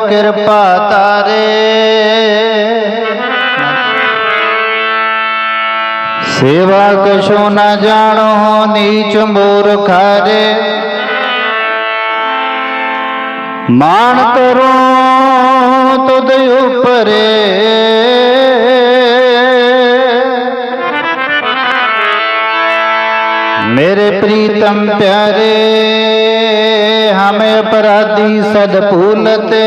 ਕਿਰਪਾ ਤਾਰੇ ਸੇਵਾ ਕਛੂ ਨ ਜਾਣੋ ਨੀਚ ਮੂਰਖਾਰੇ ਮਾਨ ਕਰੋ ਤੁਧ ਉਪਰੇ मेरे प्रीतम प्यारे, हमें अपराधी सद भूलते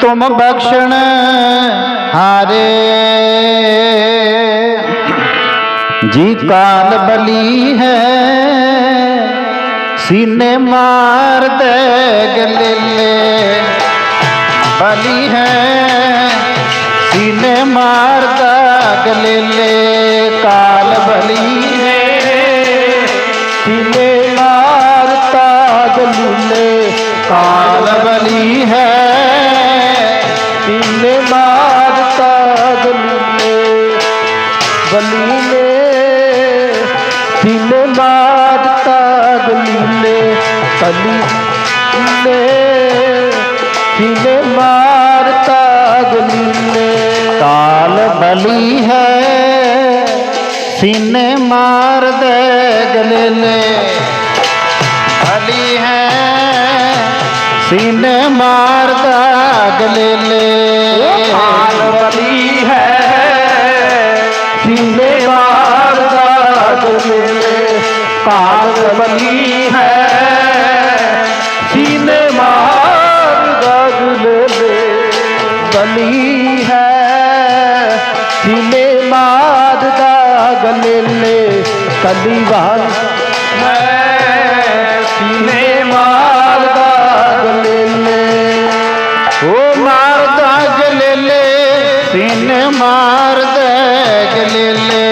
तुम बख्शण हारे। जी काल बली है, सीने मार दे गले बली है, सीने मार गले ਬਲੀ ਹੈ ਤਿਨੇ ਮਾਰਤਾ ਬਲੀ ਹੈ। ਤਿਨੇ ਮਾਰਤਾ ਦਲੂਲੇ। ਬਲੂਲੇ। ਤਿਨੇ ਮਾਰਤਾ ਦਲੂਲੇ। ਕਲੀ ਨੇ ਤਿਨੇ ਮਾਰਤਾ ਦਲੂਲੇ। ਕਾਲ ਬਲੀ ਹੈ। ਸੀਨੇ ਮਾਰ ਦੇ ਗਲੇ ਨੇ। ਅਲੀ ਹੈ, ਸੀਨੇ ਮਾਰਦਾ ਗਲੇ ਨੇ। ਹਾਲ ਵਲੀ ਹੈ, ਸੀਨੇ ਮਾਰਦਾ ਗਲੇ ਨੇ। ਹਾਲ ਵਲੀ ਕੱਲੀ ਵਾਰ ਮਾਰਦਾ। ਗਲੇਲੇ। ਉਹ ਮਾਰਦਾ ਗਲੇਲੇ।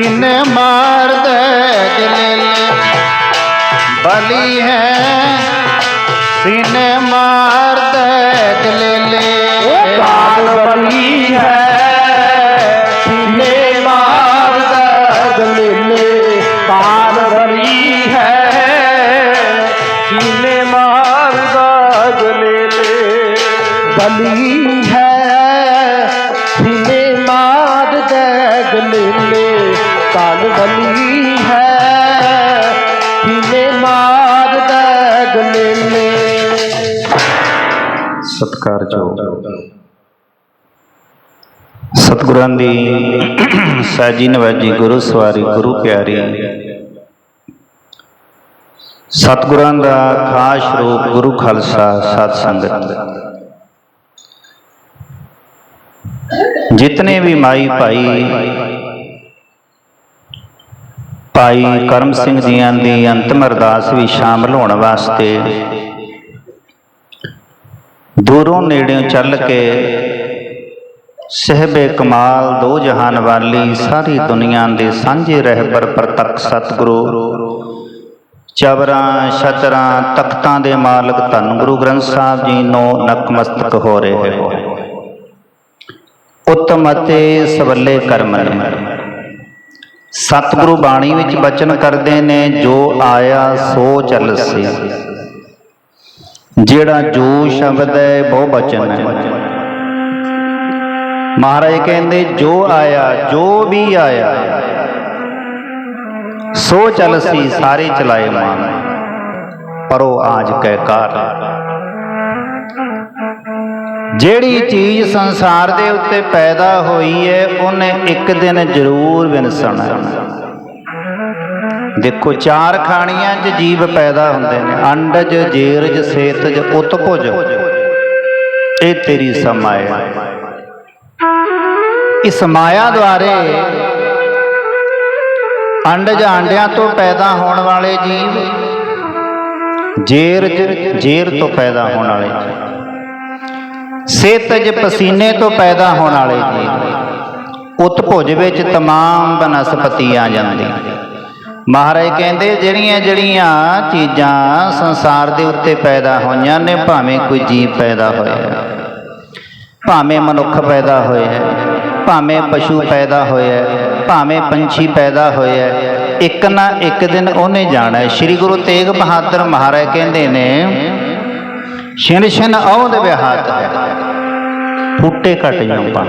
ਤਿੰਨ ਮਾਰਦੇ ਗਲੇ ਬਲੀ ਹੈ, ਸੀਨੇ ਮਾਰਦੇ ਗਲੇ ਲੇ ਬਾਲ ਬਲੀ ਹੈ, ਸੀਨੇ ਮਾਰਦੇ ਬਲੀ ਹੈ, ਸੀਨੇ ਬਲੀ ਸਤਿਕਾਰਯੋਗ ਸਤਿਗੁਰਾਂ ਦੀ ਸਾਜੀ ਨਵਾਜੀ ਗੁਰੂ ਸਵਾਰੀ ਗੁਰੂ ਪਿਆਰੀ। ਸਤਿਗੁਰਾਂ ਦਾ ਖਾਸ ਰੂਪ ਗੁਰੂ ਖਾਲਸਾ ਸਤ ਸੰਗਤ। ਜਿਤਨੇ ਵੀ ਮਾਈ ਭਾਈ ਭਾਈ ਕਰਮ ਸਿੰਘ ਜੀਆਂ ਦੀ ਅੰਤਮ ਅਰਦਾਸ ਵੀ ਸ਼ਾਮਲ ਹੋਣ ਵਾਸਤੇ ਦੂਰੋਂ ਨੇੜਿਓਂ ਚੱਲ ਕੇ ਸਹਿਬੇ ਕਮਾਲ, ਦੋ ਜਹਾਨ ਵਾਲੀ, ਸਾਰੀ ਦੁਨੀਆ ਦੇ ਸਾਂਝੇ ਰਹਿਬਰ ਪ੍ਰਤੱਖ ਸਤਿਗੁਰੂ। ਚਬਰਾਂ, ਛਤਰਾਂ, ਤਖਤਾਂ ਦੇ ਮਾਲਕ ਧੰਨ ਗੁਰੂ ਗ੍ਰੰਥ ਸਾਹਿਬ ਜੀ ਨੂੰ ਨਕਮਸਤਕ ਹੋ ਰਹੇ ਹੋ। ਉੱਤਮ ਅਤੇ ਸਵੱਲੇ ਕਰਮ ਨੇ। ਸਤਿਗੁਰੂ ਬਾਣੀ ਵਿੱਚ ਬਚਨ ਕਰਦੇ ਨੇ, ਜੋ ਆਇਆ ਸੋ ਚੱਲਸੀ ਜਿਹੜਾ ਜੋ ਸ਼ਬਦ ਹੈ ਬਹੁ ਬਚਨ ਹੈ ਮਹਾਰਾਜ ਕਹਿੰਦੇ, ਜੋ ਆਇਆ, ਜੋ ਵੀ ਆਇਆ, ਸੋ ਚੱਲਸੀ ਸਾਰੇ ਚਲਾਏ ਮਾਨ, ਪਰੋ ਆਜ ਕੈ ਕਾਰ ਜਿਹੜੀ ਚੀਜ਼ ਸੰਸਾਰ ਦੇ ਉੱਤੇ ਪੈਦਾ ਹੋਈ ਹੈ, ਉਹਨੇ ਇੱਕ ਦਿਨ ਜ਼ਰੂਰ ਵਿਨਸਣਾ ਹੈ। ਦੇਖੋ ਚਾਰ ਖਾਣੀਆਂ 'ਚ ਜੀਵ ਪੈਦਾ ਹੁੰਦੇ ਨੇ ਅੰਡਜ ਜੇਰਜ ਸੇਤਜ ਉਤਪੁਜ ਇਹ ਤੇਰੀ ਸਮਾਇਆ ਇਸ ਮਾਇਆ ਦੁਆਰੇ ਅੰਡਜ ਆਂਡਿਆਂ ਤੋਂ ਪੈਦਾ ਹੋਣ ਵਾਲੇ ਜੀਵ ਜੇਰਜ ਜੇਰ ਤੋਂ ਪੈਦਾ ਹੋਣ ਵਾਲੇ ਜੀਵ ਸੇਤਜ ਪਸੀਨੇ ਤੋਂ ਪੈਦਾ ਹੋਣ ਵਾਲੇ ਜੀਵ ਉਤਭੁਜ ਵਿੱਚ तमाम ਬਨਸਪਤੀ ਆ ਜਾਂਦੀ ਮਹਾਰਾਜ ਕਹਿੰਦੇ ਜਿਹੜੀਆਂ ਜਿਹੜੀਆਂ ਚੀਜ਼ਾਂ ਸੰਸਾਰ ਦੇ ਉੱਤੇ ਪੈਦਾ ਹੋਈਆਂ ਨੇ ਭਾਵੇਂ ਕੋਈ ਜੀਵ ਪੈਦਾ ਹੋਇਆ ਭਾਵੇਂ ਮਨੁੱਖ ਪੈਦਾ ਹੋਇਆ ਹੈ, ਭਾਵੇਂ ਪਸ਼ੂ ਪੈਦਾ ਹੋਇਆ ਹੈ, ਭਾਵੇਂ ਪੰਛੀ ਪੈਦਾ ਹੋਇਆ ਹੈ, ਇੱਕ ਨਾ ਇੱਕ ਦਿਨ ਉਹਨੇ ਜਾਣਾ ਸ੍ਰੀ ਗੁਰੂ ਤੇਗ ਬਹਾਦਰ ਮਹਾਰਾਜ ਕਹਿੰਦੇ ਨੇ ਛਿਨ ਛਿਨ ਔਦ ਵਿਹਾਤ ਹੈ ਫੂਟੇ ਘਟ ਜਾਉ ਪਾ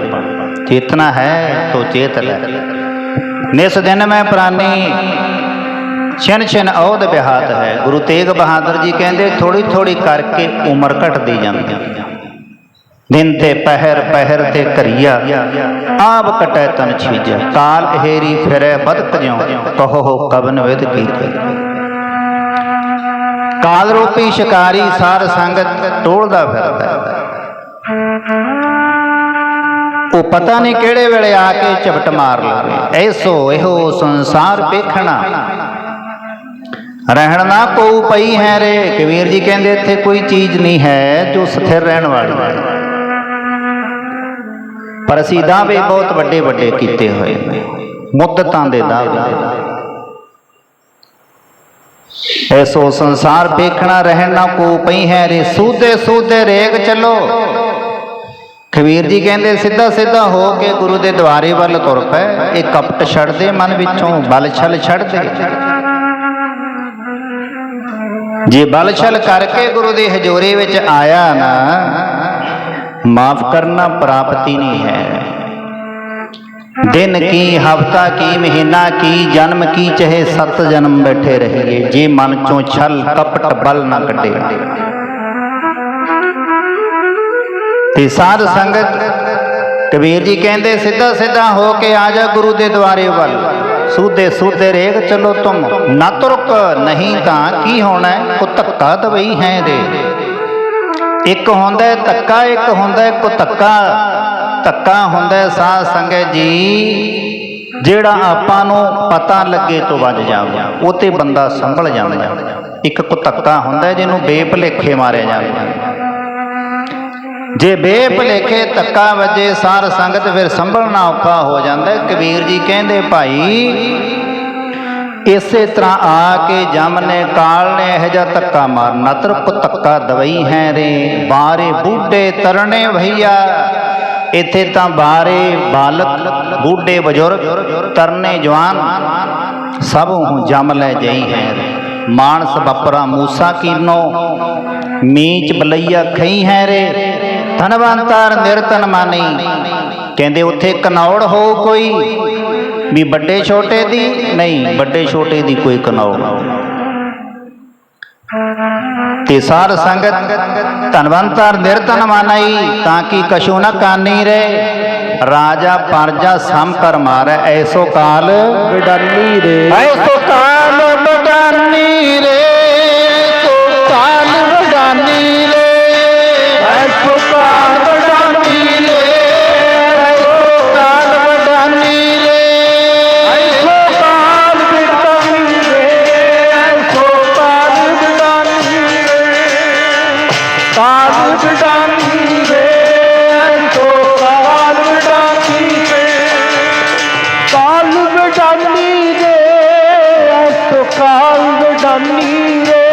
ਚੇਤਨਾ ਹੈ ਤੋ ਚੇਤ ਲੈ। ਨਿਸ ਦਿਨ ਮੈਂ ਪ੍ਰਾਨੀ ਛਿਨ ਛਿਨ ਔਦ ਵਿਹਾਤ ਹੈ। ਗੁਰੂ ਤੇਗ ਬਹਾਦਰ ਜੀ ਕਹਿੰਦੇ ਥੋੜੀ ਥੋੜੀ ਕਰਕੇ ਉਮਰ ਘਟਦੀ ਜਾਂਦੀ। ਦਿਨ ਤੇ ਪਹਿਰ ਪਹਿਰ ਤੇ ਕਰੀਆ ਆਪ ਕਟੈ ਤਨ ਛੀਜੈ ਕਾਲ ਹੇਰੀ ਫਿਰੈ ਬਦਕ ਜਿਉ। ਕਹੋ ਕਬਨ ਵਿਦ ਕੀਤੇ? ਕਾਲ ਰੂਪੀ ਸ਼ਿਕਾਰੀ ਸਾਰ ਸੰਗਤ ਟੋਲਦਾ ਫਿਰਦਾ ਉਹ ਪਤਾ ਨਹੀਂ ਕਿਹੜੇ ਵੇਲੇ ਆ ਕੇ ਝਪਟ ਮਾਰ ਲਵੇ। ਐਸੋ ਇਹੋ ਸੰਸਾਰ ਵੇਖਣਾ। ਰਹਿਣ ਨਾ ਕੋ ਪਈ ਹੈ ਰੇ। ਕਬੀਰ ਜੀ ਕਹਿੰਦੇ ਇੱਥੇ ਕੋਈ ਚੀਜ਼ ਨਹੀਂ ਹੈ ਜੋ ਸਥਿਰ ਰਹਿਣ ਵਾਲੀ ਹੈ। ਪਰ ਅਸੀਂ ਦਾਅਵੇ ਬਹੁਤ ਵੱਡੇ ਵੱਡੇ ਕੀਤੇ ਹੋਏ ਨੇ। ਮੁੱਦਤਾਂ ਦੇ ਦਾਅਵੇ ਐਸੋ ਸੰਸਾਰ ਵੇਖਣਾ ਰਹਿਣ ਨਾ ਕੋ ਪਈ ਹੈ ਰੇ। ਸੂਦੇ ਸੂਦੇ ਰੇਗ ਚੱਲੋ। ਕਬੀਰ ਜੀ ਕਹਿੰਦੇ ਸਿੱਧਾ ਸਿੱਧਾ ਹੋ ਕੇ ਗੁਰੂ ਦੇ ਦਵਾਰੇ ਵੱਲ ਤੁਰ ਪਏ। ਇਹ ਕਪਟ ਛੱਡ ਦੇ ਮਨ ਵਿੱਚੋਂ ਬਲ ਛਲ ਛੱਡ ਦੇ ਜੇ ਬਲ ਛਲ ਕਰਕੇ ਗੁਰੂ ਦੇ ਹਜ਼ੂਰੀ ਵਿੱਚ ਆਇਆ ਨਾ ਮਾਫ ਕਰਨਾ ਪ੍ਰਾਪਤੀ ਨਹੀਂ ਹੈ। ਦਿਨ ਕੀ ਹਫਤਾ ਕੀ ਮਹੀਨਾ ਕੀ ਜਨਮ ਕੀ ਚਾਹੇ ਸੱਤ ਜਨਮ ਬੈਠੇ ਰਹੀਏ ਜੇ ਮਨ ਚੋਂ ਛਲ ਕਪਟ ਬਲ ਨਾ ਕੱਢੇ। ਤੇ ਸਾਧ ਸੰਗਤ ਕਬੀਰ ਜੀ ਕਹਿੰਦੇ ਸਿੱਧਾ ਸਿੱਧਾ ਹੋ ਕੇ ਆ ਜਾ ਗੁਰੂ ਦੇ ਦਵਾਰੇ ਵੱਲ। ਸੂਦੇ ਸੂਦੇ ਰੇਗ ਚਲੋ ਤੁਮ। ਨਾ ਤੁਰਕ ਨਹੀਂ ਤਾਂ ਕੀ ਹੋਣਾ? ਹੈ? ਕੋ ਧੱਕਾ ਦਵਈ ਹੈ ਦੇ। ਇੱਕ ਹੁੰਦਾ ਧੱਕਾ, ਇੱਕ ਹੁੰਦਾ ਹੈ ਕੋ ਧੱਕਾ। ਧੱਕਾ ਹੁੰਦਾ ਹੈ ਸਾਧ ਸੰਗਤ ਜੀ। ਜਿਹੜਾ ਆਪਾਂ ਨੂੰ ਪਤਾ ਲੱਗੇ ਤੋਂ ਵੱਜ ਜਾਵੇ, ਉਹ ਤੇ ਬੰਦਾ ਸੰਭਲ ਜਾਂਦਾ। ਇੱਕ ਕੋ ਧੱਕਾ ਹੁੰਦਾ, ਜਿਹਨੂੰ ਬੇਭਲੇਖੇ ਮਾਰਿਆ ਜਾਂਦਾ ਜੇ ਬੇਭਲੇਖੇ ਧੱਕਾ ਵਜੇ ਸਾਰ ਸੰਗਤ ਫਿਰ ਸੰਭਲਣਾ ਔਖਾ ਹੋ ਜਾਂਦਾ ਕਬੀਰ ਜੀ ਕਹਿੰਦੇ, ਭਾਈ, ਇਸੇ ਤਰ੍ਹਾਂ ਆ ਕੇ ਜਮ ਨੇ ਕਾਲ ਨੇ ਇਹ ਜਿਹਾ ਧੱਕਾ ਮਾਰਨਾ। ਨਤਰ ਕੋ ਧੱਕਾ ਦਵਈ ਹੈ ਰੇ, ਬਾਰੇ ਬੂਢੇ ਤਰਨੇ ਭਈਆ। ਇੱਥੇ ਤਾਂ ਬਾਰੇ ਬਾਲਕ, ਬੂਢੇ ਬਜ਼ੁਰਗ ਤਰਨੇ ਜਵਾਨ, ਸਭ ਹੂੰ ਜਮ ਲੈ ਜਈ ਹੈ ਰੇ। ਮਾਨਸ ਬਪਰਾ ਮੂਸਾ ਕੀਨੋ ਮੀਚ ਬਲਈਆ ਖਈ ਹੈ ਰੇ। ਧਨਵੰਤਰ ਨਿਰਤਨ ਮਾਨੀ। ਕਹਿੰਦੇ ਉੱਥੇ ਕਨੌੜ ਹੋ ਕੋਈ ਵੀ ਵੱਡੇ ਛੋਟੇ ਦੀ ਨਹੀਂ ਵੱਡੇ ਛੋਟੇ ਦੀ ਕੋਈ ਕਨੌੜ। ਤੇ ਸਾਰ ਸੰਗਤ ਧਨਵੰਤਰ ਨਿਰਤਨ ਮਾਨਈ ਤਾਂ ਕਿ ਕਛੂ ਨ ਕਾਨੀ ਰੇ ਰਾਜਾ ਪਰਜਾ ਸਮ ਕਰ ਮਾਰੈ ਐਸੋ ਕਾਲ ਵਿਡਾਨੀ ਰੇ। ਐਸੋ ਕਾਲ ਕਾਲ ਵਿਡਾਨੀ ਰੇ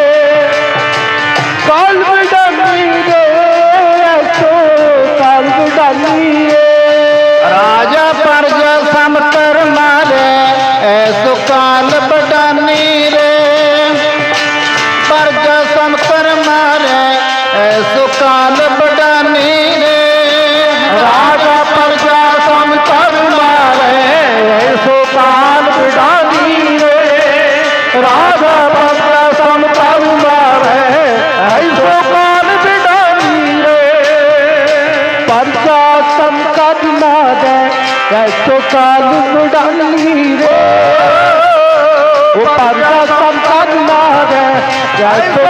ਕਾਲ ਵਿਡਾਨੀ ਰੇ ਐਸੋ ਕਾਲ ਵਿਡਾਨੀ ਰੇ ਰਾਜਾ ਪਰਜਾ ਸਮਤਰ ਮਾਰੇ, ਐਸੋ ਕਾਲ ਰੇ ਰਾਜਾ ਪਰਜਾ ਸਮ ਕਰ ਮਾਰੇ, ਐਸੋ ਕਾਲ ਬਿਡਾਨੀ ਰੇ। ਪਰਜਾ ਸਮ ਕਰ ਮਾਰੇ ਐਸੋ ਕਾਲ ਬਿਡਾਨੀ ਰੇ। ਉਹ ਪਰਜਾ ਸਮ ਕਰ ਮਾਰੇ ਐਸੋ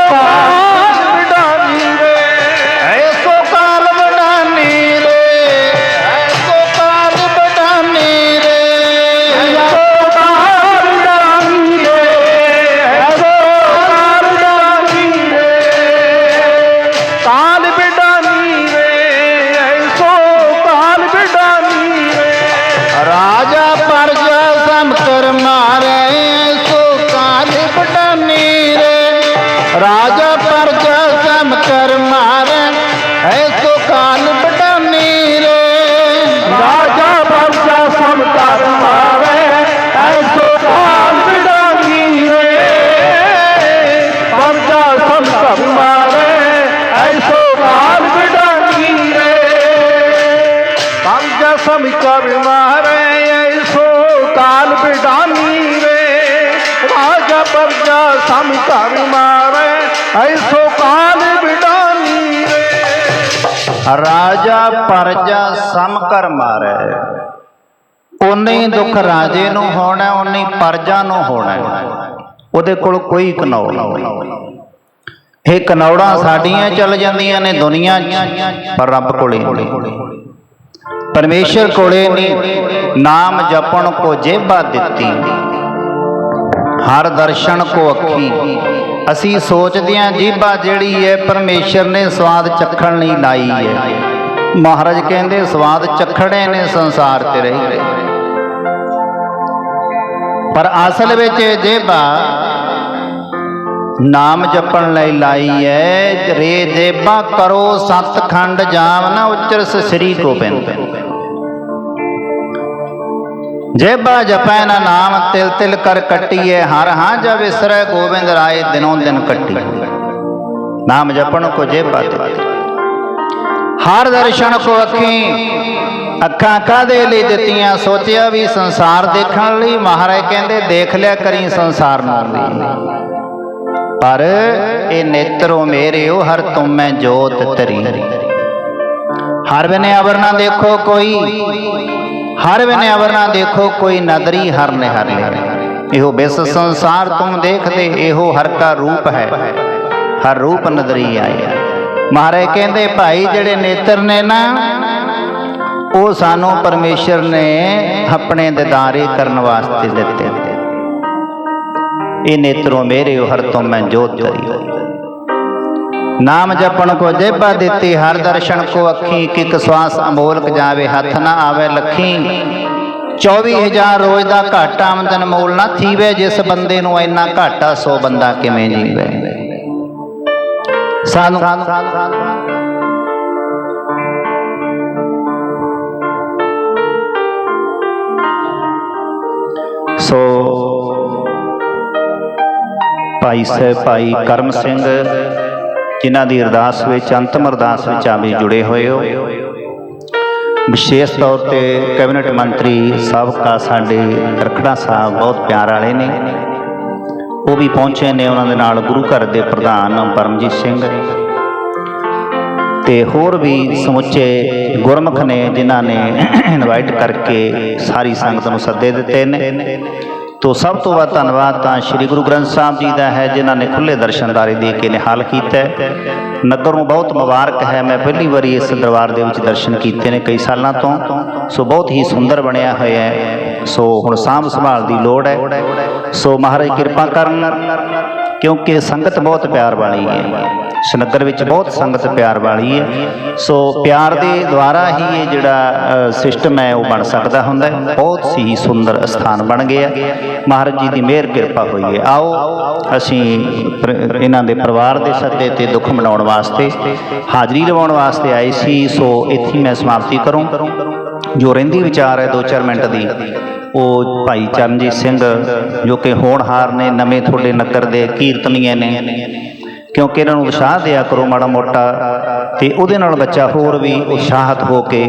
ਪਰਜਾ ਸਮ ਕਰ ਮਾਰੇ। ਉਨੇ ਦੁੱਖ ਰਾਜੇ ਨੂੰ ਹੋਣਾ ਉਨੀ ਪਰਜਾ ਨੂੰ ਹੋਣਾ। ਉਹਦੇ ਕੋਲ ਕੋਈ ਕਨੌੜ ਇਹ ਕਨੌੜਾਂ, ਸਾਡੀਆਂ ਚੱਲ ਜਾਂਦੀਆਂ ਨੇ ਦੁਨੀਆ ਪਰ ਰੱਬ ਕੋਲੇ ਨਹੀਂ। ਪਰਮੇਸ਼ਰ ਕੋਲੇ ਨਹੀਂ, ਨਾਮ ਜਪਣ ਕੋ ਜੇਬਾ ਦਿੱਤੀ। ਹਰ ਦਰਸ਼ਨ ਕੋ ਅੱਖੀ। ਅਸੀਂ ਸੋਚਦੇ ਹਾਂ ਜੀਭਾ ਜਿਹੜੀ ਹੈ ਪਰਮੇਸ਼ਰ ਨੇ ਸਵਾਦ ਚੱਖਣ ਲਈ ਲਾਈ ਹੈ ਮਹਾਰਾਜ ਕਹਿੰਦੇ, ਸਵਾਦ ਚੱਖਣੇ ਨੇ, ਸੰਸਾਰ ਤੇ ਰਹੀ ਗਏ ਪਰ ਅਸਲ ਵਿੱਚ ਜੇਬਾ ਨਾਮ ਜਪਣ ਲਈ ਲਾਈ ਹੈ ਰੇ ਜੇਬਾ ਕਰੋ, ਸਤਖੰਡ ਜਾਮ ਨਾ ਉਚਰਸ ਸ੍ਰੀ ਗੋਬਿੰਦ। ਜੇਬਾ ਜਪੈ ਨਾ ਨਾਮ, ਤਿਲ ਤਿਲ ਕਰ ਕੱਟੀਏ ਹਰ ਹਾਂ ਜਾ ਵਿਸਰੈ, ਗੋਬਿੰਦ ਰਾਏ ਦਿਨੋਂ ਦਿਨ ਕੱਟੀ। ਨਾਮ ਜਪਣ ਕੋ ਜੇਬਾ ਤੇ ਹਰ ਦਰਸ਼ਨ ਕੋ ਅੱਖੀ ਅੱਖਾਂ ਕਾਦੇ ਲਈ ਦਿੱਤੀਆਂ? ਸੋਚਿਆ ਵੀ ਸੰਸਾਰ ਦੇਖਣ ਲਈ। ਮਹਾਰਾਜ ਕਹਿੰਦੇ, ਦੇਖ ਲਿਆ ਕਰੀ ਸੰਸਾਰ ਨੂੰ ਵੀ। ਪਰ ਇਹ ਨੇਤਰੋ ਉਹ ਹਰ ਤੁਮੈ ਜੋਤ ਤਰੀ ਹਰ ਬਿਨੇ ਅਵਰ ਨਾ ਦੇਖੋ ਕੋਈ। ਹਰ ਬਿਨੇ ਅਵਰ ਦੇਖੋ ਕੋਈ ਨਦਰੀ, ਹਰ ਨੇ ਹਰ ਲੈ ਇਹੋ ਬਿਸ ਸੰਸਾਰ ਤੁਮ ਦੇਖਦੇ, ਇਹੋ ਹਰ ਕਾ ਰੂਪ ਹੈ। ਹਰ ਰੂਪ ਨਦਰੀ ਆਇਆ ਮਹਾਰਾਜ ਕਹਿੰਦੇ, ਭਾਈ ਜਿਹੜੇ ਨੇਤਰ ਨੇ ਨਾ, ਉਹ ਸਾਨੂੰ ਪਰਮੇਸ਼ਰ ਨੇ ਆਪਣੇ ਦਿਦਾਰੇ ਕਰਨ ਵਾਸਤੇ ਦਿੱਤੇ। ਇਹ ਨੇਤਰੋ ਮੇਰੇ ਹਰ ਤੋਂ ਮੈਂ ਜੋਤ ਤਰੀ ਨਾਮ ਜਪਣ ਕੋ ਜੇਬਾ ਦਿੱਤੀ, ਹਰ ਦਰਸ਼ਨ ਕੋ ਅੱਖੀ ਕਿਕ ਸਵਾਸ ਅਮੋਲਕ ਜਾਵੇ, ਹੱਥ ਨਾ ਆਵੇ ਲੱਖੀ। 24000 ਰੋਜ਼ ਦਾ ਘਾਟਾ ਆਮਦਨ ਮੋਲ ਨਾ ਥੀਵੇ, ਜਿਸ ਬੰਦੇ ਨੂੰ ਇੰਨਾ ਘਾਟਾ ਸੋ ਬੰਦਾ ਕਿਵੇਂ ਜੀਵੇ? ਸਾਨੂੰ ਸੋ ਭਾਈ ਸਾਹਿਬ, ਭਾਈ ਕਰਮ ਸਿੰਘ, ਜਿਨ੍ਹਾਂ ਦੀ ਅਰਦਾਸ ਵਿੱਚ, ਅੰਤਮ ਅਰਦਾਸ ਵਿੱਚ ਆਪ ਜੁੜੇ ਹੋਏ ਹੋ। ਵਿਸ਼ੇਸ਼ ਤੌਰ ਤੇ ਕੈਬਨਿਟ ਮੰਤਰੀ ਸਾਬਕਾ ਸਾਡੇ ਰਖੜਾ ਸਾਹਿਬ ਬਹੁਤ ਪਿਆਰ ਵਾਲੇ ਨੇ। ਉਹ ਵੀ ਪਹੁੰਚੇ ਨੇ ਉਹਨਾਂ ਦੇ ਨਾਲ ਗੁਰੂ ਘਰ ਦੇ ਪ੍ਰਧਾਨ ਪਰਮਜੀਤ ਸਿੰਘ ਤੇ ਹੋਰ ਵੀ ਸਮੁੱਚੇ ਗੁਰਮੁਖ ਨੇ ਜਿਨ੍ਹਾਂ ਨੇ ਇਨਵਾਈਟ ਕਰਕੇ ਸਾਰੀ ਸੰਗਤ ਨੂੰ ਸੱਦੇ ਦਿੱਤੇ ਨੇ। ਤੋ ਸਭ ਤੋਂ ਵੱਧ ਧੰਨਵਾਦ ਤਾਂ ਸ੍ਰੀ ਗੁਰੂ ਗ੍ਰੰਥ ਸਾਹਿਬ ਜੀ ਦਾ ਹੈ, ਜਿਨ੍ਹਾਂ ਨੇ ਖੁੱਲੇ ਦਰਸ਼ਨਦਾਰੀ ਦੇ ਕੇ ਨਿਹਾਲ ਕੀਤਾ ਨਗਰ ਨੂੰ ਬਹੁਤ ਮੁਬਾਰਕ ਹੈ, ਮੈਂ ਪਹਿਲੀ ਵਾਰੀ ਇਸ ਦਰਬਾਰ ਦੇ ਵਿੱਚ ਦਰਸ਼ਨ ਕੀਤੇ ਨੇ ਕਈ ਸਾਲਾਂ ਤੋਂ। ਸੋ ਬਹੁਤ ਹੀ ਸੁੰਦਰ ਬਣਿਆ ਹੋਇਆ ਹੈ। ਸੋ ਹੁਣ ਸਾਂਭ ਸੰਭਾਲ ਦੀ ਲੋੜ ਹੈ। ਸੋ ਮਹਾਰਾਜ ਕਿਰਪਾ ਕਰਨ, ਕਿਉਂਕਿ ਸੰਗਤ ਬਹੁਤ ਪਿਆਰ ਵਾਲੀ ਹੈ। ਇਸ ਵਿੱਚ ਬਹੁਤ ਸੰਗਤ ਪਿਆਰ ਵਾਲੀ ਹੈ। ਸੋ ਪਿਆਰ ਦੇ ਦੁਆਰਾ ਹੀ ਇਹ ਜਿਹੜਾ ਸਿਸਟਮ ਹੈ, ਉਹ ਬਣ ਸਕਦਾ ਹੁੰਦਾ ਹੈ। ਬਹੁਤ ਹੀ ਸੁੰਦਰ ਸਥਾਨ ਬਣ ਗਿਆ ਮਹਾਰਾਜ ਜੀ ਦੀ ਮਿਹਰ, ਕਿਰਪਾ ਹੋਈ ਹੈ। ਆਓ, ਅਸੀਂ ਇਹਨਾਂ ਦੇ ਪਰਿਵਾਰ ਦੇ ਸੱਦੇ ਤੇ ਦੁੱਖ ਮਨਾਉਣ ਵਾਸਤੇ, ਹਾਜ਼ਰੀ ਲਵਾਉਣ ਵਾਸਤੇ ਆਏ ਸੀ। ਸੋ ਇੱਥੇ ਮੈਂ ਸਮਾਪਤੀ ਕਰੂੰ। ਜੋ ਰਹਿੰਦੀ ਵਿਚਾਰ ਹੈ 2-4 ਮਿੰਟ ਦੀ, ਉਹ ਭਾਈ ਚਰਨਜੀਤ ਸਿੰਘ, ਜੋ ਕਿ ਹੋਣਹਾਰ ਨੇ, ਨਵੇਂ ਤੁਹਾਡੇ ਨਗਰ ਦੇ ਕੀਰਤਨੀਏ ਨੇ ਕਿਉਂਕਿ ਇਹਨਾਂ ਨੂੰ ਉਤਸ਼ਾਹ ਦਿਆ ਕਰੋ ਮਾੜਾ ਮੋਟਾ। ਤੇ ਉਹਦੇ ਨਾਲ ਬੱਚਾ ਹੋਰ ਵੀ ਉਤਸ਼ਾਹਤ ਹੋ ਕੇ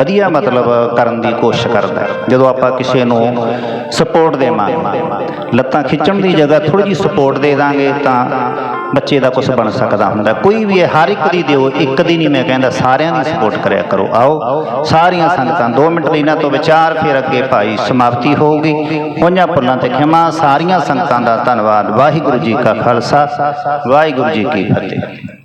ਵਧੀਆ ਮਤਲਬ ਕਰਨ ਦੀ ਕੋਸ਼ਿਸ਼ ਕਰਦਾ। ਜਦੋਂ ਆਪਾਂ ਕਿਸੇ ਨੂੰ ਸਪੋਰਟ ਦੇਵਾਂਗੇ ਲੱਤਾਂ ਖਿੱਚਣ ਦੀ ਜਗ੍ਹਾ ਥੋੜੀ ਜਿਹੀ ਸਪੋਰਟ ਦੇ ਦਾਂਗੇ ਤਾਂ ਬੱਚੇ ਦਾ ਕੁਝ ਬਣ ਸਕਦਾ ਹੁੰਦਾ। ਕੋਈ ਵੀ ਹਰ ਇੱਕ ਦੀ ਦਿਓ ਇੱਕ ਦੀ ਨਹੀਂ ਮੈਂ ਕਹਿੰਦਾ ਸਾਰਿਆਂ ਦੀ ਸਪੋਰਟ ਕਰਿਆ ਕਰੋ। ਆਓ ਸਾਰੀਆਂ ਸੰਗਤਾਂ 2 ਮਿੰਟ ਲਈ ਇਹਨਾਂ ਤੋਂ ਵਿਚਾਰ ਫਿਰ ਅੱਗੇ ਭਾਈ ਸਮਾਪਤੀ ਹੋਊਗੀ। ਪੰਜਾਂ ਪੁੱਲਾਂ ਤੇ ਖਿਮਾ ਸਾਰੀਆਂ ਸੰਗਤਾਂ ਦਾ ਧੰਨਵਾਦ। ਵਾਹਿਗੁਰੂ ਜੀ ਕਾ ਖਾਲਸਾ। ਵਾਹਿਗੁਰੂ ਜੀ ਕੀ ਫਤਿਹ।